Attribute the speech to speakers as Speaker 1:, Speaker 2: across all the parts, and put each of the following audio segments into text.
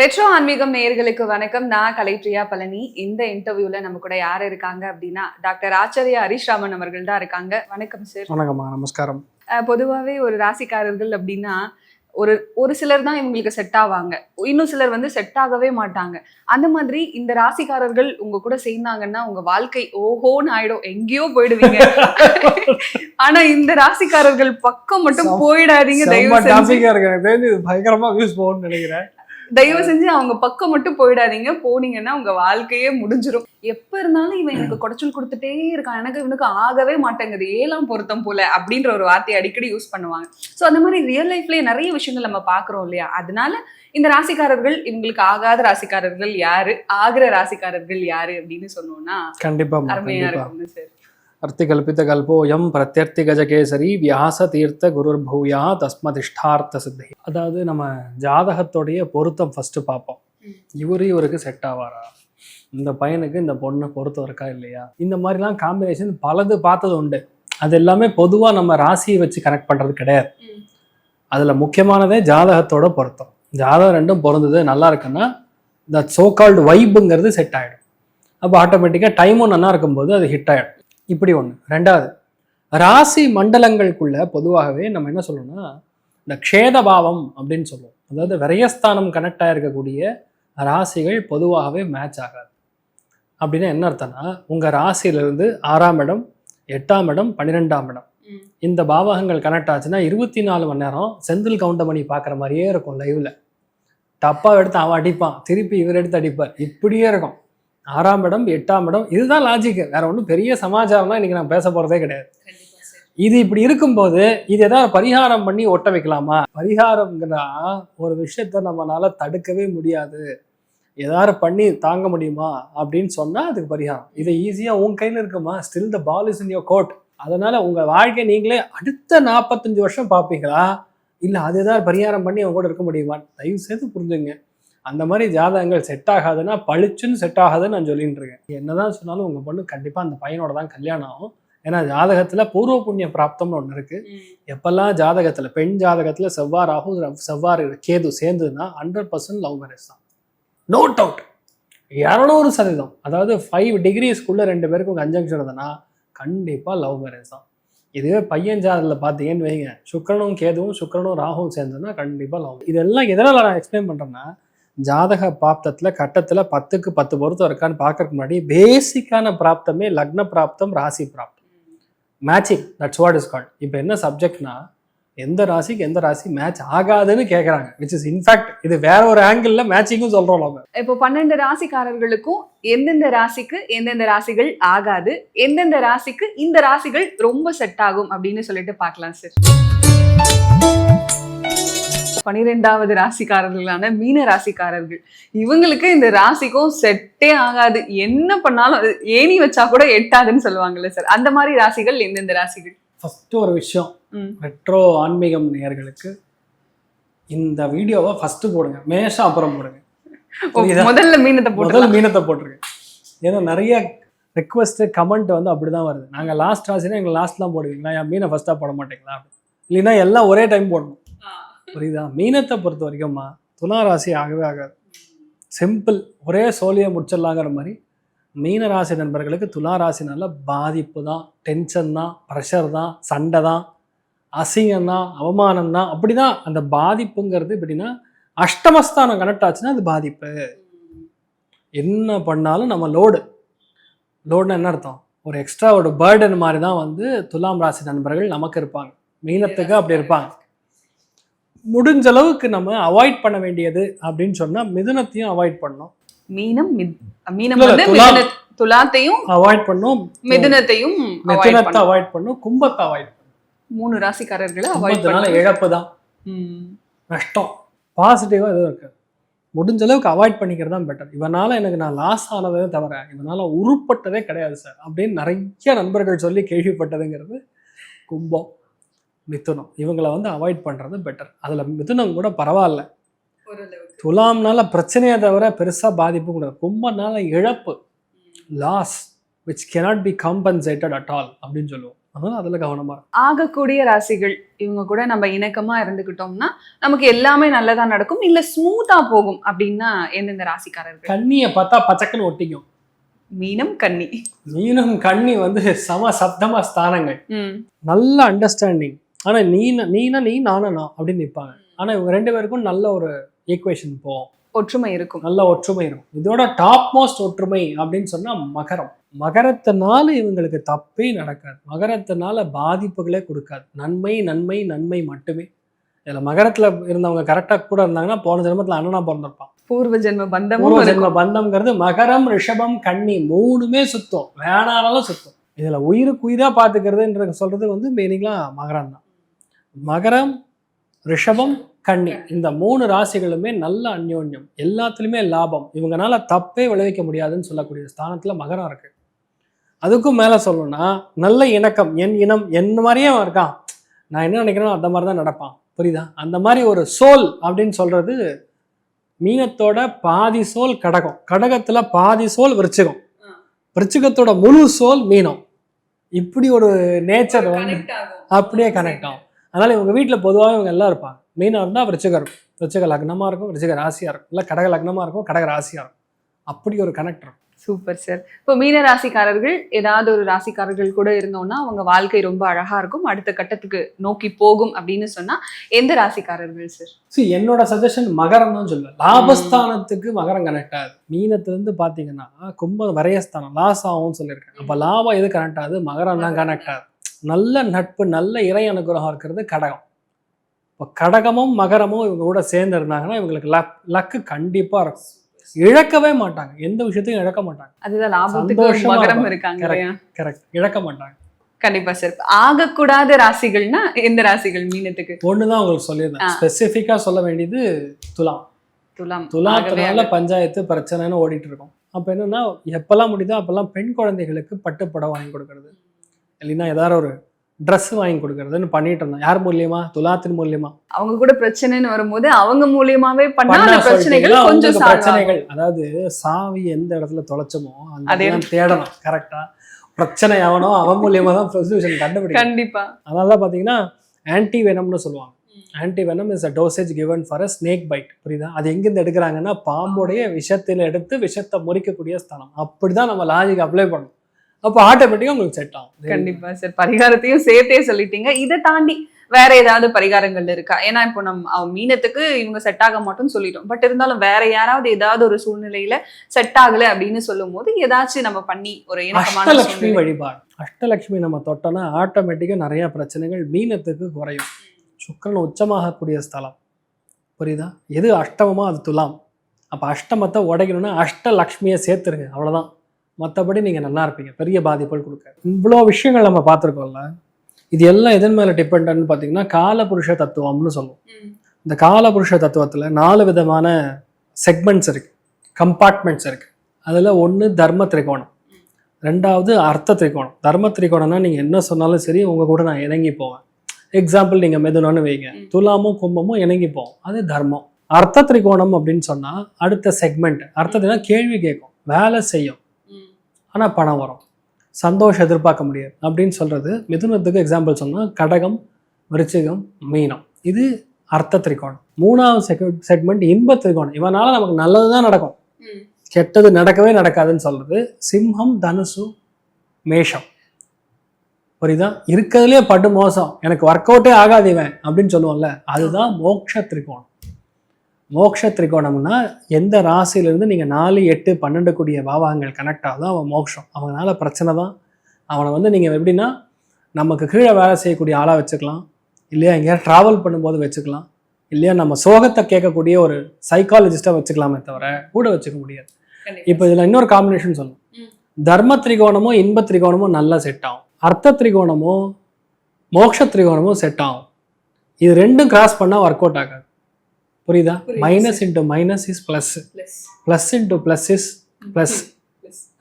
Speaker 1: Retro ஆன்மீகம் நேயர்களுக்கு வணக்கம். நான் கலைப்ரியா பழனி. இந்த இன்டர்வியூல நம்ம கூட யார் இருக்காங்க அப்படின்னா டாக்டர் ஆச்சாரியா ஹரிஷ் ராமன் அவர்கள் தான் இருக்காங்க. வணக்கம் சார்.
Speaker 2: வணக்கம்மா. நமஸ்காரம்.
Speaker 1: பொதுவாகவே ஒரு ராசிக்காரர்கள் அப்படின்னா ஒரு ஒரு சிலர் தான் இவங்களுக்கு செட் ஆவாங்க. இன்னும் சிலர் வந்து செட் ஆகவே மாட்டாங்க. அந்த மாதிரி இந்த ராசிக்காரர்கள் உங்க கூட சேர்ந்தாங்கன்னா உங்க வாழ்க்கை ஓஹோன்னு ஆயிடும். எங்கேயோ போயிடுவீங்க. ஆனா இந்த ராசிக்காரர்கள் பக்கம் மட்டும் போயிடாதீங்க
Speaker 2: பயங்கரமா வியூஸ் போகும்னு நினைக்கிறேன்.
Speaker 1: தயவு செஞ்சு அவங்க பக்கம் மட்டும் போயிடாதீங்க. போனீங்கன்னா உங்க வாழ்க்கையே முடிஞ்சிரும். எப்ப இருந்தாலும் இவன் எனக்கு குடைச்சல் கொடுத்துட்டே இருக்கான். எனக்கு இவனுக்கு ஆகவே மாட்டேங்குது. ஏழாம் பொருத்தம் போல அப்படின்ற ஒரு வார்த்தையை அடிக்கடி யூஸ் பண்ணுவாங்க. சோ அந்த மாதிரி ரியல் லைஃப்லயே நிறைய விஷயங்கள் நம்ம பாக்குறோம் இல்லையா? அதனால இந்த ராசிக்காரர்கள் இவங்களுக்கு ஆகாத ராசிக்காரர்கள் யாரு? ஆகிற ராசிக்காரர்கள் யாரு அப்படின்னு சொன்னோம்னா
Speaker 2: கண்டிப்பா
Speaker 1: அருமையா இருக்கும்னு சார்
Speaker 2: அர்த்தி கல்போயம் பிரத்யர்த்தி கஜகேசரி வியாச தீர்த்த குருர் பூயா தஸ்மதிஷ்டார்த்த சித்தி அதாவது நம்ம ஜாதகத்தோடைய பொருத்தம் ஃபர்ஸ்ட் பார்ப்போம். இவரு இவருக்கு செட் ஆவாரா? இந்த பையனுக்கு இந்த பொண்ணு பொருத்தம் இருக்கா இல்லையா? இந்த மாதிரிலாம் காம்பினேஷன் பலது பார்த்தது உண்டு. அது எல்லாமே பொதுவா நம்ம ராசியை வச்சு கனெக்ட் பண்றது கிடையாது.
Speaker 1: அதில்
Speaker 2: அதுல முக்கியமானதே ஜாதகத்தோட பொருத்தம். ஜாதகம் ரெண்டும் பொருந்தது நல்லா இருக்குன்னா இந்த சோ கால்டு வைப்புங்கிறது செட் ஆகிடும் அப்போ ஆட்டோமேட்டிக்காக டைமும் நல்லா இருக்கும்போது அது ஹிட் ஆகிடும் இப்படி ஒன்று ரெண்டாவது ராசி மண்டலங்களுக்குள்ள பொதுவாகவே நம்ம என்ன சொல்லணும்னா இந்த க்ஷேத பாவம் அப்படின்னு சொல்லுவோம். அதாவது விரயஸ்தானம் கனெக்ட் ஆகிருக்கக்கூடிய ராசிகள் பொதுவாகவே மேட்ச் ஆகாது. அப்படின்னா என்ன அர்த்தம்னா உங்கள் ராசியிலிருந்து ஆறாம் இடம் எட்டாம் இடம் பன்னிரெண்டாம் இடம். இந்த பாவகங்கள் கனெக்ட் ஆச்சுன்னா இருபத்தி நாலு மணி நேரம் செந்தில் கவுண்டமணி பார்க்குற மாதிரியே இருக்கும் லைவ்ல டப்பா எடுத்து அவன் அடிப்பான் திருப்பி இவர் எடுத்து அடிப்பார். இப்படியே இருக்கும். ஆறாம் இடம் எட்டாம் இடம் இதுதான் லாஜிக் வேற ஒன்றும் பெரிய சமாச்சாரம்லாம் இன்னைக்கு நான் பேச போறதே கிடையாது. இது இப்படி இருக்கும்போது இது ஏதாவது பரிகாரம் பண்ணி ஒட்ட வைக்கலாமா? பரிகாரம்ங்கிறா ஒரு விஷயத்த நம்மளால தடுக்கவே முடியாது. ஏதாவது பண்ணி தாங்க முடியுமா? அப்படின்னு சொன்னா அதுக்கு பரிகாரம். இது ஈஸியா உன் கையில இருக்குமா? Still the ball is in your court அதனால உங்க வாழ்க்கை நீங்களே அடுத்த நாற்பத்தஞ்சு வருஷம் பார்ப்பீங்களா? இல்ல அது ஏதாவது பரிகாரம் பண்ணி அவங்க கூட இருக்க முடியுமா? தயவு செய்து புரிஞ்சுங்க. அந்த மாதிரி ஜாதகங்கள் செட் ஆகாதுன்னா பளிச்சுன்னு செட் ஆகாதுன்னு நான் சொல்லிட்டு இருக்கேன். என்னதான் சொன்னாலும் உங்க பொண்ணு கண்டிப்பா அந்த பையனோட தான் கல்யாணம் ஆகும். ஏன்னா ஜாதகத்துல பூர்வ புண்ணிய பிராப்தம்னு ஒன்று இருக்கு. எப்பெல்லாம் ஜாதகத்துல பெண் ஜாதகத்துல செவ்வாய் ராகு செவ்வாறு கேது சேர்ந்ததுன்னா ஹண்ட்ரட் பர்சன்ட் லவ் மேரேஜ் தான். நோ டவுட் இரநூறு சதவீதம். அதாவது ஃபைவ் டிகிரிஸ்க்குள்ள ரெண்டு பேருக்கும் கன்ஜங்ஷன் இருந்ததுன்னா கண்டிப்பா லவ் மேரேஜ் தான். இதுவே பையன் ஜாதகத்தில் பார்த்தீங்கன்னு வைங்க. சுக்கிரனும் கேதுவும் சுக்கிரனும் ராகுவும் சேர்ந்ததுன்னா கண்டிப்பா லவ் இதெல்லாம் எதனால நான் எக்ஸ்பிளைன் பண்றேன்னா ஜாதக பிராப்தத்தில் கட்டத்தில் பத்துக்கு பத்து பொருத்தம் இருக்கான்னு பார்க்கறதுக்கு முன்னாடி பேசிக்கான பிராப்தமே லக்ன பிராப்தம் ராசி பிராப்தம். Matching that's what is called இப்போ என்ன சப்ஜெக்ட்னா எந்த ராசிக்கு எந்த ராசி மேட்ச் ஆகாதுன்னு கேட்குறாங்க விச் இஸ் இன்ஃபேக்ட் இது வேற ஒரு ஆங்கிள் மேட்சிங்கும் சொல்றோம் நம்ம
Speaker 1: இப்போ பன்னெண்டு ராசிக்காரர்களுக்கும் எந்தெந்த ராசிக்கு எந்தெந்த ராசிகள் ஆகாது எந்தெந்த ராசிக்கு இந்த ராசிகள் ரொம்ப செட் ஆகும் அப்படின்னு சொல்லிட்டு பார்க்கலாம் சார் பனிரெண்டாவது ராசிக்காரர்களான மீன ராசிக்காரர்கள். இவங்களுக்கு இந்த ராசிக்கும் செட்டே ஆகாது. என்ன பண்ணாலும் ஏணி வச்சா கூட எட்டாதுன்னு சொல்லுவாங்கல்ல சார். அந்த மாதிரி ராசிகள் எந்தெந்த ராசிகள்?
Speaker 2: ஃபர்ஸ்ட் ஒரு விஷயம். ரெட்ரோ ஆன்மீகம் நேயர்களுக்கு இந்த வீடியோவை ஃபர்ஸ்ட் போடுங்க. மேஷம் அப்புறம் போடுங்க?
Speaker 1: முதல்ல மீனத்தை போட்டு
Speaker 2: முதல் மீனத்தை போட்டிருக்கேன் ஏன்னா நிறைய ரெக்வஸ்ட் கமெண்ட் வந்து அப்படிதான் வருது. நாங்க லாஸ்ட் ராசினா எங்க லாஸ்ட்லாம் போடுவீங்களா? என் மீனை ஃபர்ஸ்டா போட மாட்டீங்களா? இல்லைன்னா எல்லாம் ஒரே டைம் போடணும். புரியுதா? மீனத்தை பொறுத்த வரைக்கும்மா துலா ராசி ஆகவே ஆகாது. சிம்பிள் ஒரே சோழியை முடிச்சிடலாங்கிற மாதிரி மீன ராசி நண்பர்களுக்கு துலா ராசினால பாதிப்பு தான் டென்ஷன் தான் ப்ரெஷர் தான் சண்டை தான் அசிங்கம் தான் அவமானம் தான். அப்படிதான் அந்த பாதிப்புங்கிறது எப்படின்னா அஷ்டமஸ்தானம் கனெக்ட் ஆச்சுன்னா அது பாதிப்பு. என்ன பண்ணாலும் நம்ம லோடு லோடுனா என்ன அர்த்தம்? ஒரு எக்ஸ்ட்ரா ஒரு பேர்டன் மாதிரி தான் வந்து துலாம் ராசி நண்பர்கள் நமக்கு இருப்பாங்க. மீனத்துக்கு அப்படி இருப்பாங்க. முடிஞ்ச அளவுக்கு நம்ம அவாய்ட் பண்ண வேண்டியது அப்படின்னு சொன்னா மிதுனத்தையும் அவாய்ட் பண்ணணும்.
Speaker 1: மீனம் மீனம் வந்து துலாத்தையும்
Speaker 2: அவாய்ட் பண்ணணும்
Speaker 1: மிதுனத்தையும்
Speaker 2: மிதுனத்தை. அவாய்ட் பண்ணணும் கும்பத்தை அவாய்ட்
Speaker 1: மூணு ராசிக்காரர்களை அவாய்ட் பண்ணணும்.
Speaker 2: இழப்பு தான். நஷ்டம். பாசிட்டிவாக எதுவும் இருக்காது. முடிஞ்ச அளவுக்கு அவாய்ட் பண்ணிக்கிறது தான் பெட்டர் இவனால எனக்கு நான் லாஸ் ஆனதே தவிர இவனால உருப்பட்டதே கிடையாது சார் அப்படின்னு நிறைய நண்பர்கள் சொல்லி கேள்விப்பட்டதுங்கிறது கும்பம். மிதுனம் இவங்களை வந்து அவாய்ட் பண்றது பெட்டர் அதுல மிதுனம் கூட பரவாயில்ல. துலாம்னால பிரச்சனையை தவிர பெருசா பாதிப்பு கூட கும்பனால இழப்பு. Loss which cannot be compensated at all அப்படின்னு சொல்லுவோம். அதனால அதுல கவனமா இருக்கும்.
Speaker 1: ஆகக்கூடிய ராசிகள் இவங்க கூட நம்ம இணக்கமா இருந்துக்கிட்டோம்னா நமக்கு எல்லாமே நல்லதா நடக்கும் இல்ல ஸ்மூத்தா போகும் அப்படின்னா எந்தெந்த ராசிக்காரர்கள்?
Speaker 2: கண்ணியை பார்த்தா பச்சக்குன்னு ஒட்டிக்கும்.
Speaker 1: மீனம் கன்னி.
Speaker 2: மீனும் கண்ணி வந்து சம சப்தமா ஸ்தானங்கள் நல்ல அண்டர்ஸ்டாண்டிங் ஆனா நீ நீனா நீ நானா நான் அப்படின்னு நிற்பாங்க ஆனா இவங்க ரெண்டு பேருக்கும் நல்ல ஒரு ஈக்குவேஷன் போகும்.
Speaker 1: ஒற்றுமை இருக்கும்.
Speaker 2: நல்ல ஒற்றுமை இருக்கும். இதோட டாப் மோஸ்ட் ஒற்றுமை அப்படின்னு சொன்னா மகரம். மகரத்தினால இவங்களுக்கு தப்பே நடக்காது. மகரத்தினால பாதிப்புகளே கொடுக்காது. நன்மை நன்மை நன்மை மட்டுமே. இதுல மகரத்துல இருந்தவங்க கரெக்டா கூட இருந்தாங்கன்னா போன ஜென்மத்துல அண்ணனா பிறந்திருப்பான்.
Speaker 1: பூர்வ ஜென்ம பந்தமும்
Speaker 2: பூர்வ ஜென்ம பந்தம்ங்கிறது மகரம் ரிஷபம் கன்னி மூணுமே சுத்தம். வேணானாலும் சுத்தம். இதுல உயிருக்கு உயிரா பாத்துக்கிறதுன்ற சொல்றது வந்து மெயினிங்களா மகரம் தான் மகரம் ரிஷபம் கன்னி. இந்த மூணு ராசிகளுமே நல்ல அந்யோன்யம். எல்லாத்துலயுமே லாபம். இவங்கனால தப்பே விளைவிக்க முடியாதுன்னு சொல்லக்கூடிய ஸ்தானத்துல மகரம் இருக்கு. அதுக்கும் மேல சொல்லணும்னா நல்ல இணக்கம் என் இனம் என்ன மாதிரியே அவன் இருக்கான். நான் என்ன நினைக்கிறேனோ அந்த மாதிரி தான் நடப்பான். புரியுதா? அந்த மாதிரி ஒரு சோல் அப்படின்னு சொல்றது மீனத்தோட பாதி சோல் கடகம். கடகத்துல பாதி சோல் விருச்சிகம். விருச்சிகத்தோட முழு சோல் மீனம். இப்படி ஒரு நேச்சர் வந்து அப்படியே கனெக்ட் ஆகும். அதனால இவங்க வீட்டில் பொதுவாக இவங்க எல்லாம் இருப்பாங்க. மீனம் இருந்தால் விருச்சிகம் இருக்கும். விருச்சிக லக்னமாக இருக்கும் விருச்சிக ராசியாக இருக்கும். இல்லை கடக லக்னமாக இருக்கும் கடக ராசியாக இருக்கும். அப்படி ஒரு கனெக்ட் இருக்கும்.
Speaker 1: Super sir. இப்போ மீன ராசிக்காரர்கள் ஏதாவது ஒரு ராசிக்காரர்கள் கூட இருந்தோம்னா அவங்க வாழ்க்கை ரொம்ப அழகா இருக்கும். அடுத்த கட்டத்துக்கு நோக்கி போகும் அப்படின்னு சொன்னா எந்த ராசிக்காரர்கள் சார்?
Speaker 2: ஸோ என்னோட சஜஷன் மகரம் தான் சொல்லுவேன் லாபஸ்தானத்துக்கு மகரம் கனெக்ட் ஆகுது. மீனத்திலிருந்து பார்த்தீங்கன்னா கும்பம் வரையஸ்தானம் லாஸ் ஆகும்னு சொல்லியிருக்கேன் அப்போ லாபம் எது கனெக்ட் ஆகுது? மகரம் தான் கனெக்ட் ஆகுது. நல்ல நட்பு நல்ல இறை அனுகிரகம் இருக்கிறது கடகம். இப்போ கடகமும் மகரமும் இவங்க கூட சேர்ந்து இருந்தாங்கன்னா இவங்களுக்கு லக் லக்கு கண்டிப்பாக இருக்கும். இழக்கவே மாட்டாங்க. எந்த விஷயத்தையும் இழக்க மாட்டாங்க.
Speaker 1: அதுதான். இருக்காங்க
Speaker 2: கரெக்ட் இழக்க மாட்டாங்க.
Speaker 1: கண்டிப்பா சார் ஆகக்கூடாத ராசிகள்னா எந்த ராசிகள் மீனத்துக்கு?
Speaker 2: ஒன்று தான் உங்களுக்கு சொல்லியிருந்தேன்.
Speaker 1: ஆ.
Speaker 2: ஸ்பெசிஃபிக்காக சொல்ல வேண்டியது துலாம்.
Speaker 1: துலாம்.
Speaker 2: துலாத்தினால. பஞ்சாயத்து பிரச்சனைன்னு ஓடிட்டு இருக்கோம். அப்போ என்னன்னா எப்பெல்லாம் முடியுதோ அப்பெல்லாம் பெண் குழந்தைகளுக்கு பட்டுப்படம் வாங்கி கொடுக்கறது. இல்லைன்னா ஏதாவது ஒரு ட்ரெஸ் வாங்கி கொடுக்கறதுன்னு பண்ணிட்டு இருந்தோம் யார் மூலியமா? துலாத்தின் மூலியமா.
Speaker 1: அவங்க கூட பிரச்சனைன்னு வரும்போது அவங்க மூலியமாவே பண்ணா பிரச்சனைகள் கொஞ்சம்.
Speaker 2: பிரச்சனைகள். அதாவது சாவி எந்த இடத்துல தொலைச்சோமோ
Speaker 1: அதே
Speaker 2: தேடணும். கரெக்டா பிரச்சனை எவனோ அவன் மூலியமா தான் சொல்யூஷன் கண்டுபிடிக்கணும்.
Speaker 1: கண்டிப்பா.
Speaker 2: அதனால தான் பார்த்தீங்கன்னா ஆன்டி வெனம்னு சொல்லுவாங்க. Anti venom is a dosage given for a snake bite புரியுதா? அது எங்கேருந்து எடுக்கிறாங்கன்னா பாம்போடைய விஷத்தில் எடுத்து விஷத்தை முறிக்கக்கூடிய ஸ்தானம் அப்படிதான் நம்ம லாஜிக் அப்ளை பண்ணணும் அப்போ ஆட்டோமேட்டிக்காக உங்களுக்கு செட் ஆகும்.
Speaker 1: கண்டிப்பா சார் பரிகாரத்தையும் சேர்த்தே சொல்லிட்டீங்க. இதை தாண்டி வேற ஏதாவது பரிகாரங்கள் இருக்கா? ஏன்னா இப்போ நம்ம மீனத்துக்கு இவங்க செட் ஆக மாட்டோம்னு சொல்லிட்டோம். பட் இருந்தாலும் வேற யாராவது ஏதாவது ஒரு சூழ்நிலையில செட் ஆகல அப்படின்னு சொல்லும் போது ஏதாச்சும் நம்ம பண்ணி ஒரு சூழ்நிலை.
Speaker 2: வழிபாடு. அஷ்டலக்ஷ்மி நம்ம தொட்டோன்னா ஆட்டோமேட்டிக்காக நிறைய பிரச்சனைகள் மீனத்துக்கு குறையும். சுக்கிரன் உச்சமாகக்கூடிய ஸ்தலம். புரியுதா? எது அஷ்டமமோ அது துலாம். அப்போ அஷ்டமத்தை உடைக்கணும்னா அஷ்டலக்ஷ்மியை சேர்த்துருங்க. அவ்வளவுதான். மற்றபடி நீங்கள் நல்லா இருப்பீங்க. பெரிய பாதிப்புகள் கொடுக்க இவ்வளோ விஷயங்கள் நம்ம பார்த்துருக்கோம்ல இது எல்லாம் எதன் மேலே டிபெண்ட்னு பார்த்தீங்கன்னா காலபுருஷ தத்துவம்னு சொல்லுவோம். இந்த காலபுருஷ தத்துவத்தில் நாலு விதமான செக்மெண்ட்ஸ் இருக்கு. கம்பார்ட்மெண்ட்ஸ் இருக்கு. அதில் ஒன்று தர்ம திரிகோணம். ரெண்டாவது அர்த்த திரிகோணம். தர்ம திரிகோணம்னா நீங்கள் என்ன சொன்னாலும் சரி உங்கள் கூட நான் இணங்கி போவேன். எக்ஸாம்பிள் நீங்கள் மெதுனோன்னு வைங்க. துலாமும் கும்பமும் இணங்கி போவோம். அது தர்மம். அர்த்த திரிகோணம் அப்படின்னு சொன்னால் அடுத்த செக்மெண்ட் அர்த்தத்தினா கேள்வி கேட்கும். வேலை செய்யும். ஆனால் பணம் வரும். சந்தோஷம் எதிர்பார்க்க முடியாது. அப்படின்னு சொல்றது மிதுனத்துக்கு எக்ஸாம்பிள் சொன்னால் கடகம் விருச்சிகம் மீனம். இது அர்த்த திரிகோணம். மூணாவது செக்மெண்ட் இன்ப திரிகோணம். இவனால நமக்கு நல்லது தான் நடக்கும். கெட்டது நடக்கவே நடக்காதுன்னு சொல்றது சிம்ஹம் தனுசு மேஷம். புரியுதா? இருக்கிறதுலே படு மோசம். எனக்கு ஒர்க் அவுட்டே ஆகாது இவன் அப்படின்னு சொல்லுவோம்ல அதுதான் மோக்ஷ திரிகோணம். மோக்ஷ திரிகோணம்னா எந்த ராசியிலிருந்து நீங்கள் நாலு எட்டு பன்னெண்டு கூடிய பாவகங்கள் கனெக்ட் ஆகுதோ அவன் மோக்ஷம். அவனால பிரச்சனை தான். அவனை வந்து நீங்கள் எப்படின்னா நமக்கு கீழே வேலை செய்யக்கூடிய ஆளாக வச்சுக்கலாம். இல்லையா எங்கேயா ட்ராவல் பண்ணும்போது வச்சுக்கலாம். இல்லையா நம்ம சோகத்தை கேட்கக்கூடிய ஒரு சைக்காலஜிஸ்டாக வச்சுக்கலாமே தவிர கூட வச்சுக்க முடியாது. இப்போ இதில் இன்னொரு காம்பினேஷன் சொல்லணும். தர்ம திரிகோணமும் இன்ப திரிகோணமும் நல்லா செட் ஆகும். அர்த்த திரிகோணமும் மோக்ஷ திரிகோணமும் செட் ஆகும். இது ரெண்டும் கிராஸ் பண்ணால் ஒர்க் அவுட் ஆகாது. புரியுதா? Minus into minus is plus. Plus into plus is plus.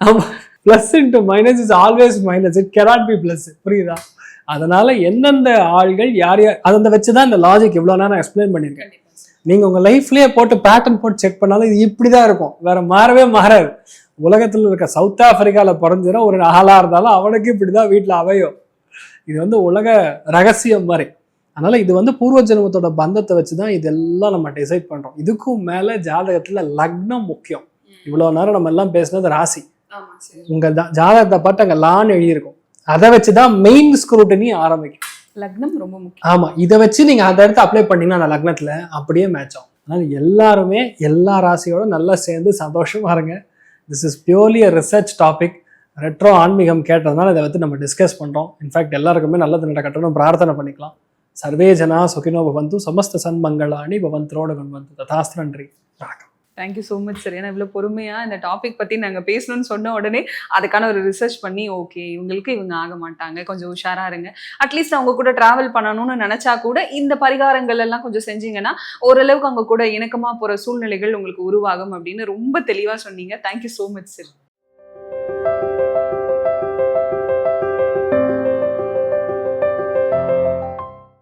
Speaker 2: ஆமாம் plus into minus is always minus it cannot be plus புரியுதா? அதனால எந்தெந்த ஆள்கள் யார் யார் அதை வச்சு தான் இந்த லாஜிக் இவ்வளோ நேரம் எக்ஸ்பிளைன் பண்ணியிருக்கேன். நீங்கள் உங்கள் லைஃப்லேயே போட்டு பேட்டர்ன் போட்டு செக் பண்ணாலும் இது இப்படி தான் இருக்கும். வேற மாறவே மாறாது. உலகத்தில் இருக்க சவுத் ஆப்பிரிக்காவில் பிறந்திரும் ஒரு ஆளாக இருந்தாலும் அவனுக்கு இப்படி தான் வீட்டில் அவையும் இது வந்து உலக ரகசியம் மாதிரி. அதனால இது வந்து பூர்வ ஜென்மத்தோட பந்தத்தை வச்சு தான் இதெல்லாம் நம்ம டிசைட் பண்றோம். இதுக்கும் மேல ஜாதகத்துல லக்னம் முக்கியம். இவ்வளவு நேரம் நம்ம எல்லாம் பேசுனது ராசி.
Speaker 1: ஆமா சரி.
Speaker 2: உங்க ஜா- ஜாதகத்தை பார்த்து அங்க லான்னு எழுதியிருக்கும். அதை வச்சு தான் மெயின் ஸ்க்ரூட்டனி ஆரம்பிக்கும்.
Speaker 1: லக்னம் ரொம்ப முக்கியம்.
Speaker 2: ஆமா இதை வச்சு நீங்க அதை எடுத்து அப்ளை பண்ணீங்கன்னா அந்த லக்னத்துல அப்படியே மேட்ச் ஆகும். அதனால எல்லாருமே எல்லா ராசியோட நல்லா சேர்ந்து சந்தோஷமா இருங்க. This is purely a research topic retro ஆன்மீகம் கேட்டதுனால இதை வந்து நம்ம டிஸ்கஸ் பண்றோம். இன்ஃபேக்ட் எல்லாருக்குமே நல்லது நடக்கட்டும். பிரார்த்தனை பண்ணிக்கலாம். சர்வே ஜனா சுகினோ பவந்து சமஸ்த சன்மங்களாணி பவந்தரோட வந்து ததாஸ்து நன்றி வணக்கம்
Speaker 1: தேங்க்யூ ஸோ மச் சார் ஏன்னா இவ்வளோ பொறுமையாக இந்த டாபிக் பற்றி நாங்கள் பேசணும்னு சொன்ன உடனே அதுக்கான ஒரு ரிசர்ச் பண்ணி ஓகே இவங்களுக்கு இவங்க ஆக மாட்டாங்க. கொஞ்சம் உஷாராக இருங்க. அட்லீஸ்ட் அவங்க கூட ட்ராவல் பண்ணணும்னு நினச்சா கூட இந்த பரிகாரங்கள் எல்லாம் கொஞ்சம் செஞ்சீங்கன்னா ஓரளவுக்கு அவங்க கூட இணக்கமாக போகிற சூழ்நிலைகள் உங்களுக்கு உருவாகும் அப்படின்னு ரொம்ப தெளிவாக சொன்னீங்க. Thank you so much sir